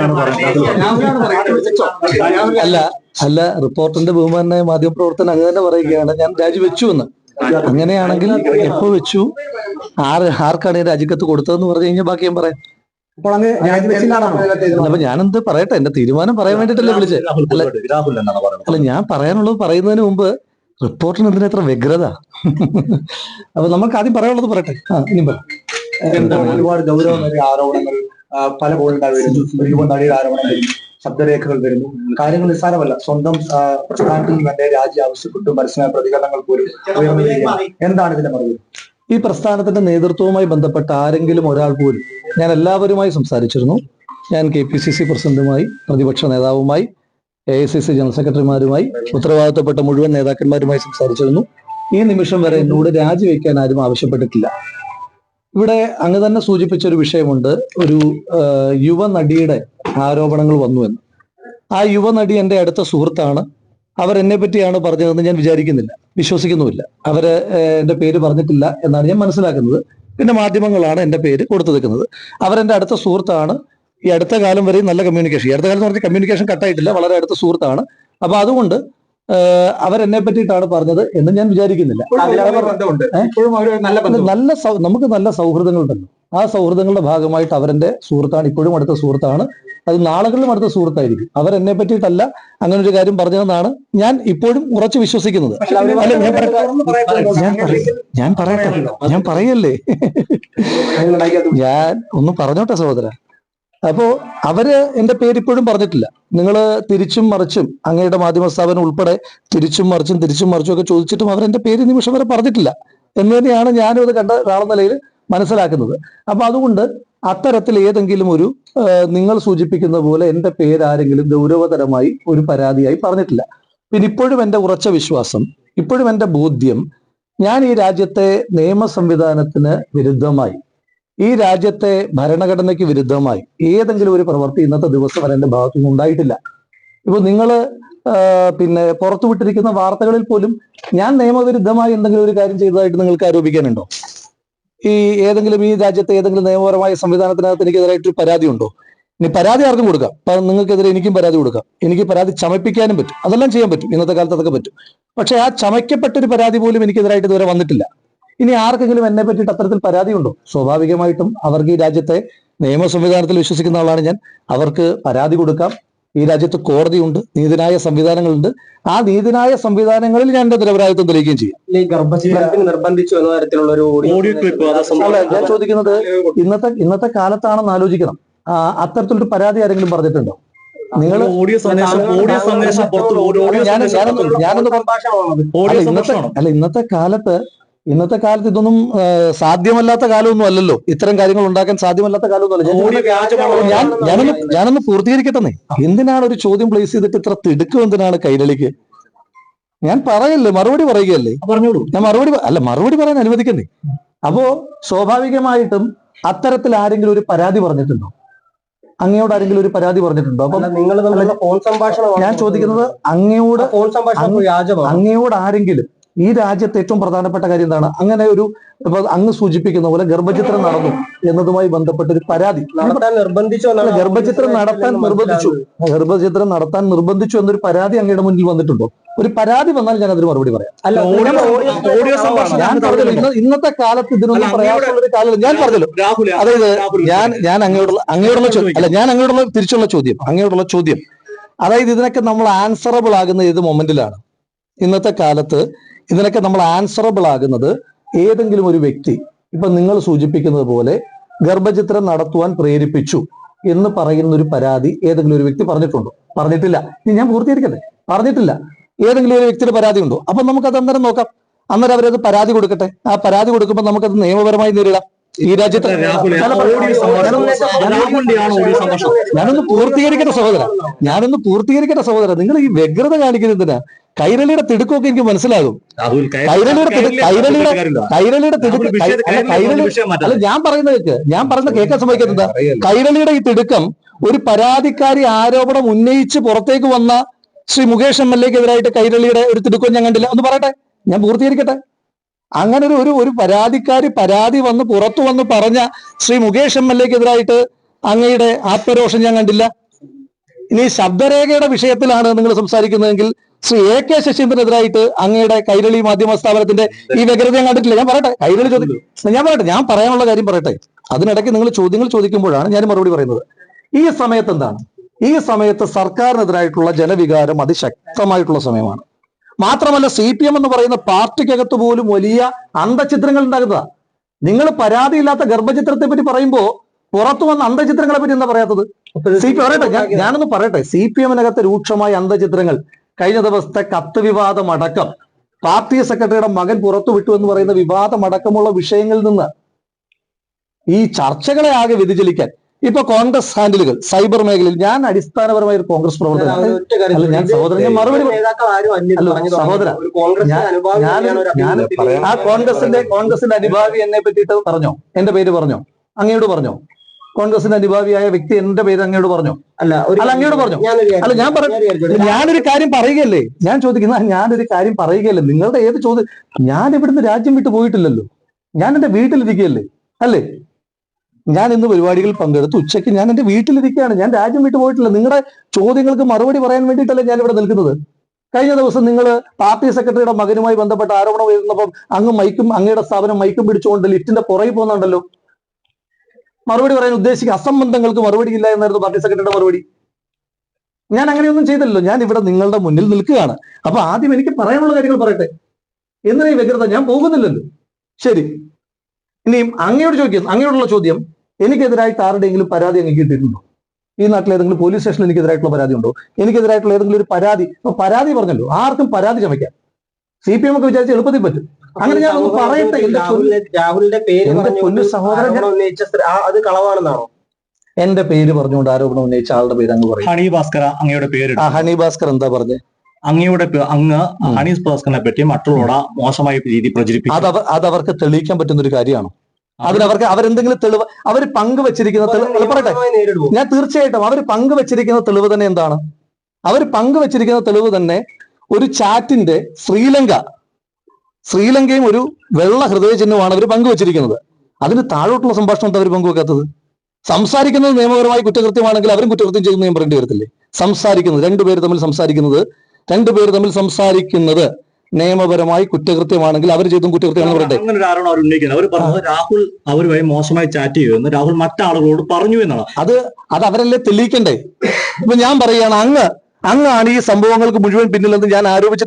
രാഹുലാണ് പറയുന്നത്. അല്ല അല്ല റിപ്പോർട്ടറിന്റെ ബഹുമാനായ മാധ്യമപ്രവർത്തനം അങ്ങനെ തന്നെ പറയുകയാണ്. ഞാൻ രാജിവെച്ചു എന്ന് അങ്ങനെയാണെങ്കിൽ എപ്പോ വെച്ചു? ആര് ആർക്കാണ് ഈ രാജിക്കത്ത് കൊടുത്തതെന്ന് പറഞ്ഞു കഴിഞ്ഞാൽ ബാക്കി ഞാൻ പറയാം. അപ്പോൾ അങ്ങ് അപ്പൊ ഞാനെന്ത് പറയട്ടെ? എന്റെ തീരുമാനം പറയാൻ വേണ്ടിട്ടല്ലേ വിളിച്ചത് അല്ല ഞാൻ പറയാനുള്ളത് പറയുന്നതിന് മുമ്പ് റിപ്പോർട്ടിന് എന്തിനാ ഇത്ര വ്യഗ്രത? അപ്പൊ നമുക്ക് ആദ്യം പറയാനുള്ളത് പറയട്ടെ. ആ ഇനി ഒരുപാട് ഗൗരവമേറിയ ആരോപണങ്ങൾ പല പോയിന്റായി വരുന്നു സുപ്രീം നടിയുടെ ആരോപണം വരുന്നു. ശബ്ദരേഖകൾ വരുന്നു. കാര്യങ്ങൾ നിസ്സാരമല്ല. സ്വന്തം പ്രസ്ഥാനത്തിൽ നിന്ന് തന്നെ രാജി ആവശ്യപ്പെട്ടു പരസ്യമായ പ്രതികരണങ്ങൾ പോലും എന്താണ് ഇതിന്റെ മറുപടി? ഈ പ്രസ്ഥാനത്തിന്റെ നേതൃത്വവുമായി ബന്ധപ്പെട്ട ആരെങ്കിലും ഒരാൾ പോലും ഞാൻ എല്ലാവരുമായി സംസാരിച്ചിരുന്നു. ഞാൻ കെ പി സി സി പ്രസിഡന്റുമായി പ്രതിപക്ഷ നേതാവുമായി A I C C general സെക്രട്ടറിമാരുമായി ഉത്തരവാദിത്തപ്പെട്ട മുഴുവൻ നേതാക്കന്മാരുമായി സംസാരിച്ചിരുന്നു. ഈ നിമിഷം വരെ എന്നോട് രാജിവെക്കാൻ ആരും ആവശ്യപ്പെട്ടിട്ടില്ല. ഇവിടെ അങ്ങ് തന്നെ സൂചിപ്പിച്ച ഒരു വിഷയമുണ്ട്. ഒരു യുവനടിയുടെ ആരോപണങ്ങൾ വന്നു എന്ന്. ആ യുവനടി എന്റെ അടുത്ത സുഹൃത്താണ്. അവർ എന്നെ പറ്റിയാണ് പറഞ്ഞതെന്ന് ഞാൻ വിചാരിക്കുന്നില്ല. വിശ്വസിക്കുന്നുമില്ല. അവർ എന്റെ പേര് പറഞ്ഞിട്ടില്ല എന്നാണ് ഞാൻ മനസ്സിലാക്കുന്നത്. പിന്നെ മാധ്യമങ്ങളാണ് എന്റെ പേര് കൊടുത്തു നിൽക്കുന്നത്. അവരെന്റെ അടുത്ത സുഹൃത്താണ്. ഈ അടുത്ത കാലം വരെയും നല്ല കമ്മ്യൂണിക്കേഷൻ ഈ അടുത്ത കാലം എന്ന് പറഞ്ഞാൽ കമ്മ്യൂണിക്കേഷൻ കട്ടായിട്ടില്ല വളരെ അടുത്ത സുഹൃത്താണ്. അപ്പൊ അതുകൊണ്ട് അവരെന്നെ പറ്റിയിട്ടാണ് പറഞ്ഞത് എന്ന് ഞാൻ വിചാരിക്കുന്നില്ല. നല്ല നമുക്ക് നല്ല സൗഹൃദങ്ങളുണ്ടല്ലോ. ആ സൗഹൃദങ്ങളുടെ ഭാഗമായിട്ട് അവരെന്റെ സുഹൃത്താണ് ഇപ്പോഴും അടുത്ത സുഹൃത്താണ്. അത് നാളുകളിലും അടുത്ത സുഹൃത്തായിരിക്കും. അവരെന്നെ പറ്റിയിട്ടല്ല അങ്ങനെ ഒരു കാര്യം പറഞ്ഞതെന്നാണ് ഞാൻ ഇപ്പോഴും ഉറച്ചു വിശ്വസിക്കുന്നത്. ഞാൻ പറ- ഞാൻ പറ- ഞാൻ പറയട്ടെ. ഞാൻ പറയല്ലേ? ഞാൻ ഒന്ന് പറഞ്ഞോട്ടെ സഹോദര. അപ്പോ അവർ എന്റെ പേര് ഇപ്പോഴും പറഞ്ഞിട്ടില്ല. നിങ്ങൾ തിരിച്ചും മറിച്ചും അങ്ങയുടെ മാധ്യമ സ്ഥാപനം ഉൾപ്പെടെ തിരിച്ചും മറിച്ചും തിരിച്ചും മറിച്ചും ഒക്കെ ചോദിച്ചിട്ടും അവർ എന്റെ പേര് നിമിഷം വരെ പറഞ്ഞിട്ടില്ല. എന്ന് തന്നെയാണ് ഞാനും അത് കണ്ട ഒരാളെന്ന നിലയിൽ മനസ്സിലാക്കുന്നത്. അപ്പൊ അതുകൊണ്ട് അത്തരത്തിൽ ഏതെങ്കിലും ഒരു നിങ്ങൾ സൂചിപ്പിക്കുന്ന പോലെ എന്റെ പേരാരെങ്കിലും ഗൗരവതരമായി ഒരു പരാതിയായി പറഞ്ഞിട്ടില്ല. പിന്നെ ഇപ്പോഴും എന്റെ ഉറച്ച വിശ്വാസം ഇപ്പോഴും എന്റെ ബോധ്യം ഞാൻ ഈ രാജ്യത്തെ നിയമ സംവിധാനത്തിന് വിരുദ്ധമായി. ഈ രാജ്യത്തെ ഭരണഘടനയ്ക്ക് വിരുദ്ധമായി ഏതെങ്കിലും ഒരു പ്രവൃത്തി ഇന്നത്തെ ദിവസം വരെ എന്റെ ഭാഗത്തു ഉണ്ടായിട്ടില്ല. ഇപ്പൊ നിങ്ങൾ പിന്നെ പുറത്തു വിട്ടിരിക്കുന്ന വാർത്തകളിൽ പോലും ഞാൻ നിയമവിരുദ്ധമായി എന്തെങ്കിലും ഒരു കാര്യം ചെയ്തതായിട്ട് നിങ്ങൾക്ക് ആരോപിക്കാനുണ്ടോ? ഈ ഏതെങ്കിലും ഈ രാജ്യത്തെ ഏതെങ്കിലും നിയമപരമായ സംവിധാനത്തിനകത്ത് എനിക്കെതിരായിട്ടൊരു പരാതി ഉണ്ടോ? ഇനി പരാതി ആർക്കും കൊടുക്കാം. നിങ്ങൾക്കെതിരെ എനിക്കും പരാതി കൊടുക്കാം. എനിക്ക് പരാതി ചമപ്പിക്കാനും പറ്റും. അതെല്ലാം ചെയ്യാൻ പറ്റും. ഇന്നത്തെ കാലത്ത് അതൊക്കെ പറ്റും. പക്ഷെ ആ ചമയ്ക്കപ്പെട്ടൊരു പരാതി പോലും എനിക്കെതിരായിട്ട് ഇതുവരെ വന്നിട്ടില്ല. ഇനി ആർക്കെങ്കിലും എന്നെ പറ്റിയിട്ട് അത്തരത്തിൽ പരാതിയുണ്ടോ? സ്വാഭാവികമായിട്ടും അവർക്ക് ഈ രാജ്യത്തെ നിയമ സംവിധാനത്തിൽ വിശ്വസിക്കുന്ന ആളാണ് ഞാൻ. അവർക്ക് പരാതി കൊടുക്കാം. ഈ രാജ്യത്ത് കോടതിയുണ്ട് നീതിനായ സംവിധാനങ്ങളുണ്ട്. ആ നീതിനായ സംവിധാനങ്ങളിൽ ഞാൻ എന്റെ നിരപരാധിത്വം തെളിയിക്കുകയും ചെയ്യും. ഈ ഗർഭചിത്രത്തിന് നിർബന്ധിച്ചു എന്ന തരത്തിലുള്ള ഒരു ഓഡിയോ ക്ലിപ്പ് അത് അല്ല ഞാൻ ചോദിക്കുന്നത് ഇന്നത്തെ ഇന്നത്തെ കാലത്താണെന്ന് ആലോചിക്കണം. ആ, അത്തരത്തിലൊരു പരാതി ആരെങ്കിലും പറഞ്ഞിട്ടുണ്ടോ? നിങ്ങൾ ഓഡിയോ സന്ദേശം ഓഡിയോ സന്ദേശം പുറത്തു ഞാനൊന്ന് ഇന്നത്തെ അല്ല ഇന്നത്തെ കാലത്ത് ഇന്നത്തെ കാലത്ത് ഇതൊന്നും സാധ്യമല്ലാത്ത കാലമൊന്നും അല്ലല്ലോ. ഇത്തരം കാര്യങ്ങൾ ഉണ്ടാക്കാൻ സാധ്യമല്ലാത്ത കാലമൊന്നും ഞാൻ- ഞാനൊന്ന് ഞാനൊന്ന് പൂർത്തീകരിക്കട്ടെ എന്തിനാണ് ഒരു ചോദ്യം പ്ലേസ് ചെയ്തിട്ട് ഇത്ര തിടുക്കം എന്തിനാണ് കൈരളിക്ക്? ഞാൻ പറയല്ലേ മറുപടി പറയുകയല്ലേ? പറഞ്ഞോളൂ. ഞാൻ മറുപടി അല്ല മറുപടി പറയാൻ അനുവദിക്കുന്നേ അപ്പോ സ്വാഭാവികമായിട്ടും അത്തരത്തിൽ ആരെങ്കിലും ഒരു പരാതി പറഞ്ഞിട്ടുണ്ടോ? അങ്ങയോട് ആരെങ്കിലും ഒരു പരാതി പറഞ്ഞിട്ടുണ്ടോ? അപ്പൊ നിങ്ങൾ ഫോൺ സംഭാഷണം ഞാൻ ചോദിക്കുന്നത് അങ്ങയോട് ഫോൺ സംഭാഷണം അങ്ങയോട് ആരെങ്കിലും ഈ രാജ്യത്തെ ഏറ്റവും പ്രധാനപ്പെട്ട കാര്യം എന്താണ്? അങ്ങനെ ഒരു ഇപ്പൊ അങ്ങ് സൂചിപ്പിക്കുന്ന പോലെ ഗർഭചിത്രം നടന്നു എന്നതുമായി ബന്ധപ്പെട്ട ഒരു പരാതി. ഗർഭചിത്രം നടത്താൻ നിർബന്ധിച്ചു. ഗർഭചിത്രം നടത്താൻ നിർബന്ധിച്ചു എന്നൊരു പരാതി അങ്ങയുടെ മുന്നിൽ വന്നിട്ടുണ്ടോ? ഒരു പരാതി വന്നാൽ ഞാൻ അതിന് മറുപടി പറയാം. ഞാൻ പറഞ്ഞല്ലോ. ഇന്നത്തെ കാലത്ത് ഇതിനൊന്നും പ്രയാസമുള്ള കാലം ഞാൻ പറഞ്ഞല്ലോ. രാഹുൽ അതായത് ഞാൻ ഞാൻ അങ്ങയോടുള്ള അങ്ങയോടുള്ള ചോദ്യം അല്ല ഞാൻ അങ്ങയോടുള്ള തിരിച്ചുള്ള ചോദ്യം. അങ്ങയോടുള്ള ചോദ്യം. അതായത് ഇതിനൊക്കെ നമ്മൾ ആൻസറബിൾ ആകുന്ന ഏത് മൊമെന്റിലാണ് ഇന്നത്തെ കാലത്ത് ഇതിനൊക്കെ നമ്മൾ ആൻസറബിൾ ആകുന്നത് ഏതെങ്കിലും ഒരു വ്യക്തി ഇപ്പൊ നിങ്ങൾ സൂചിപ്പിക്കുന്നത് പോലെ ഗർഭചിത്രം നടത്തുവാൻ പ്രേരിപ്പിച്ചു എന്ന് പറയുന്ന ഒരു പരാതി ഏതെങ്കിലും ഒരു വ്യക്തി പറഞ്ഞിട്ടുണ്ടോ? പറഞ്ഞിട്ടില്ല. ഇനി ഞാൻ പൂർത്തീകരിക്കട്ടെ? പറഞ്ഞിട്ടില്ല. ഏതെങ്കിലും ഒരു വ്യക്തിയുടെ പരാതി ഉണ്ടോ? അപ്പൊ നമുക്കത് അന്നേരം നോക്കാം. അന്നേരം അവരത് പരാതി കൊടുക്കട്ടെ. ആ പരാതി കൊടുക്കുമ്പോൾ നമുക്കത് നിയമപരമായി നേരിടാം. ഈ രാജ്യത്ത് ഞാനൊന്ന് പൂർത്തീകരിക്കട്ടെ സഹോദര ഞാനൊന്ന് പൂർത്തീകരിക്കട്ടെ സഹോദര നിങ്ങൾ ഈ വ്യഗ്രത കാണിക്കുന്നത് എന്തിനാ? കൈരളിയുടെ തിടുക്കൊക്കെ എനിക്ക് മനസ്സിലാകും. കൈരളിയുടെ കൈരളിയുടെ കൈരളിയുടെ തിടുക്കം കൈരളി അല്ല ഞാൻ പറയുന്നത് കേക്ക്. ഞാൻ പറയുന്നത് കേൾക്കാൻ സംഭവിക്കുന്നത് കൈരളിയുടെ ഈ തിടുക്കം ഒരു പരാതിക്കാരി ആരോപണം ഉന്നയിച്ച് പുറത്തേക്ക് വന്ന ശ്രീ മുകേഷ് എം എൽ എക്കെതിരായിട്ട് കൈരളിയുടെ ഒരു തിടുക്കം ഞാൻ കണ്ടില്ല. ഒന്ന് പറയട്ടെ? ഞാൻ പൂർത്തീകരിക്കട്ടെ? അങ്ങനെ ഒരു ഒരു പരാതിക്കാരി പരാതി വന്ന് പുറത്തു വന്ന് പറഞ്ഞ ശ്രീ മുകേഷ് എം എൽ എക്കെതിരായിട്ട് അങ്ങയുടെ ആത്മരോഷം ഞാൻ കണ്ടില്ല. ഇനി ശബ്ദരേഖയുടെ വിഷയത്തിലാണ് നിങ്ങൾ സംസാരിക്കുന്നതെങ്കിൽ ശ്രീ എ കെ ശശീന്ദ്രനെതിരായിട്ട് അങ്ങയുടെ കൈരളി മാധ്യമ സ്ഥാപനത്തിന്റെ ഈ വ്യഗ്രത ഞാൻ കണ്ടിട്ടില്ല. ഞാൻ പറയട്ടെ കൈരളി ചോദിക്കും ഞാൻ പറയട്ടെ ഞാൻ പറയാനുള്ള കാര്യം പറയട്ടെ. അതിനിടയ്ക്ക് നിങ്ങൾ ചോദ്യങ്ങൾ ചോദിക്കുമ്പോഴാണ് ഞാൻ മറുപടി പറയുന്നത്. ഈ സമയത്ത് എന്താണ്? ഈ സമയത്ത് സർക്കാരിനെതിരായിട്ടുള്ള ജനവികാരം അതിശക്തമായിട്ടുള്ള സമയമാണ്. മാത്രമല്ല സി പി എം എന്ന് പറയുന്ന പാർട്ടിക്കകത്ത് പോലും വലിയ അന്തചിത്രങ്ങൾ ഉണ്ടാകുന്നതാ. നിങ്ങൾ പരാതിയില്ലാത്ത ഗർഭചിത്രത്തെ പറ്റി പറയുമ്പോ പുറത്തു വന്ന അന്തചിത്രങ്ങളെ പറ്റി എന്താ പറയാത്തത്? സി പി പറയട്ടെ ഞാനൊന്ന് പറയട്ടെ. സി പി എമ്മിനകത്ത് രൂക്ഷമായ അന്തചിത്രങ്ങൾ കഴിഞ്ഞ ദിവസത്തെ കത്ത് വിവാദം അടക്കം. പാർട്ടി സെക്രട്ടറിയുടെ മകൻ പുറത്തു വിട്ടു എന്ന് പറയുന്ന വിവാദം അടക്കമുള്ള വിഷയങ്ങളിൽ നിന്ന് ഈ ചർച്ചകളെ ആകെ വ്യതിചലിക്കാൻ ഇപ്പൊ കോൺഗ്രസ് ഹാൻഡിലുകൾ സൈബർ മേഖലയിൽ ഞാൻ അടിസ്ഥാനപരമായ ഒരു കോൺഗ്രസ് അല്ല, ഞാൻ. സഹോദരൻ, മറുപടി പറഞ്ഞു സഹോദര, ഞാൻ- ആ കോൺഗ്രസിന്റെ കോൺഗ്രസിന്റെ അനുഭാവി എന്നെ പറ്റിയിട്ട് പറഞ്ഞോ? എന്റെ പേര് പറഞ്ഞോ? അങ്ങയോട് പറഞ്ഞോ? കോൺഗ്രസിന്റെ അനുഭാവിയായ വ്യക്തി എന്റെ പേര് അങ്ങയോട് പറഞ്ഞോ? അല്ല അല്ല, അങ്ങയോട് പറഞ്ഞോ? അല്ല, ഞാൻ പറ- ഞാനൊരു കാര്യം ചോദിച്ചോട്ടെ? ഞാനൊരു കാര്യം പറയുകയല്ലേ? ഞാൻ ചോദിക്കുന്ന ഞാനൊരു കാര്യം പറയുകയല്ലേ? നിങ്ങളുടെ ഏത് ചോദ്യം ഞാൻ ഇവിടുന്ന് രാജ്യം വിട്ടു പോയിട്ടില്ലല്ലോ. ഞാൻ എന്റെ വീട്ടിലിരിക്കുകയല്ലേ? അല്ലേ? ഞാൻ ഇന്ന് പരിപാടികളിൽ പങ്കെടുത്ത്. ഉച്ചയ്ക്ക് ഞാൻ എന്റെ വീട്ടിലിരിക്കുകയാണ്. ഞാൻ രാജ്യം വിട്ടു പോയിട്ടില്ല. നിങ്ങളുടെ ചോദ്യങ്ങൾക്ക് മറുപടി പറയാൻ വേണ്ടിയിട്ടല്ലേ ഞാൻ ഇവിടെ നിൽക്കുന്നത്? കഴിഞ്ഞ ദിവസം നിങ്ങൾ പാർട്ടി സെക്രട്ടറിയുടെ മകനുമായി ബന്ധപ്പെട്ട ആരോപണം ഉയർന്നപ്പം അങ്ങ് മൈക്കും അങ്ങയുടെ സ്ഥാപനം മൈക്കും പിടിച്ചുകൊണ്ട് ലിഫ്റ്റിന്റെ പുറകിൽ പോകുന്നുണ്ടല്ലോ. മറുപടി പറയാൻ ഉദ്ദേശിക്കുക. അസംബന്ധങ്ങൾക്ക് മറുപടി ഇല്ല എന്നായിരുന്നു പാർട്ടി സെക്രട്ടറിയുടെ മറുപടി. ഞാൻ അങ്ങനെയൊന്നും ചെയ്തല്ലോ ഞാൻ ഇവിടെ നിങ്ങളുടെ മുന്നിൽ നിൽക്കുകയാണ്. അപ്പൊ ആദ്യം എനിക്ക് പറയാനുള്ള കാര്യങ്ങൾ പറയട്ടെ? എന്തിനാ വ്യഗ്രത? ഞാൻ പോകുന്നില്ലല്ലോ. ശരി. ഇനിയും അങ്ങയോട് ചോദിക്കുന്നു അങ്ങയോടുള്ള ചോദ്യം എനിക്കെതിരായിട്ട് ആരുടെയെങ്കിലും പരാതി അങ്ങ് കിട്ടിയിട്ടുണ്ടോ? ഈ നാട്ടിൽ ഏതെങ്കിലും പോലീസ് സ്റ്റേഷനിൽ എനിക്കെതിരായിട്ടുള്ള പരാതി ഉണ്ടോ? എനിക്കെതിരായിട്ടുള്ള ഏതെങ്കിലും ഒരു പരാതി ഇപ്പൊ പരാതി പറഞ്ഞല്ലോ ആർക്കും പരാതി ചമയ്ക്കാം സി പി എം ഒക്കെ വിചാരിച്ച് എളുപ്പത്തിൽ പറ്റും. അങ്ങനെ ഞാൻ ഒന്ന് പറയട്ടെ രാഹുലിന്റെ പേര് പൊന്നു സഹോദരൻ ആരോപണം ഉന്നയിച്ച അത് കളവാണെന്നാണോ? എന്റെ പേര് പറഞ്ഞുകൊണ്ട് ആരോപണം ഉന്നയിച്ച ആളുടെ പേര് അങ്ങ് പറയും. ഹണി ഭാസ്കർ അങ്ങയുടെ പേര് ആ ഹണി ഭാസ്കർ എന്താ പറഞ്ഞത് അങ്ങയുടെ അങ്ങ് ഹണീസ് ഹണി ഭാസ്കറിനെ പറ്റി മറ്റുള്ളവരുടെ മോശമായ രീതി പ്രചരിപ്പിക്കും അത് അത് അവർക്ക് തെളിയിക്കാൻ പറ്റുന്ന ഒരു കാര്യമാണ്? അതിനവർക്ക് അവരെന്തെങ്കിലും തെളിവ് അവർ പങ്കുവച്ചിരിക്കുന്ന തെളിവ് പറയട്ടെ. ഞാൻ തീർച്ചയായിട്ടും അവർ പങ്കുവച്ചിരിക്കുന്ന തെളിവ് തന്നെ എന്താണ്? അവർ പങ്കുവച്ചിരിക്കുന്ന തെളിവ് തന്നെ ഒരു ചാറ്റിന്റെ ശ്രീലങ്ക ശ്രീലങ്കയും ഒരു വെള്ള ഹൃദയ ചിഹ്നമാണ് അവർ പങ്കുവച്ചിരിക്കുന്നത്. അതിന് താഴോട്ടുള്ള സംഭാഷണം എന്താ അവർ പങ്കുവെക്കാത്തത്? സംസാരിക്കുന്നത് നിയമപരമായി കുറ്റകൃത്യമാണെങ്കിൽ അവരും കുറ്റകൃത്യം ചെയ്യുന്ന ഞാൻ പറയേണ്ടി വരത്തില്ലേ? സംസാരിക്കുന്നത് രണ്ടുപേര് തമ്മിൽ സംസാരിക്കുന്നത് രണ്ടുപേര് തമ്മിൽ സംസാരിക്കുന്നത് നിയമപരമായി കുറ്റകൃത്യമാണെങ്കിൽ അവർ ചെയ്തും കുറ്റകൃത്യമാണെന്ന് പറയട്ടെ. അങ്ങനെ ഒരു ആരോപണം അവർ ഉന്നയിക്കുന്നത് അവർ പറഞ്ഞത് രാഹുൽ അവരുമായി മോശമായി ചാറ്റ് ചെയ്യുമെന്ന് രാഹുൽ മറ്റാളുകളോട് പറഞ്ഞു എന്നാണ്. അത് അത് അവരല്ലേ തെളിയിക്കണ്ടേ? ഇപ്പൊ ഞാൻ പറയുകയാണ് അങ്ങ് അങ്ങാണ് ഈ സംഭവങ്ങൾക്ക് മുഴുവൻ പിന്നിലെന്ന് ഞാൻ ആരോപിച്ച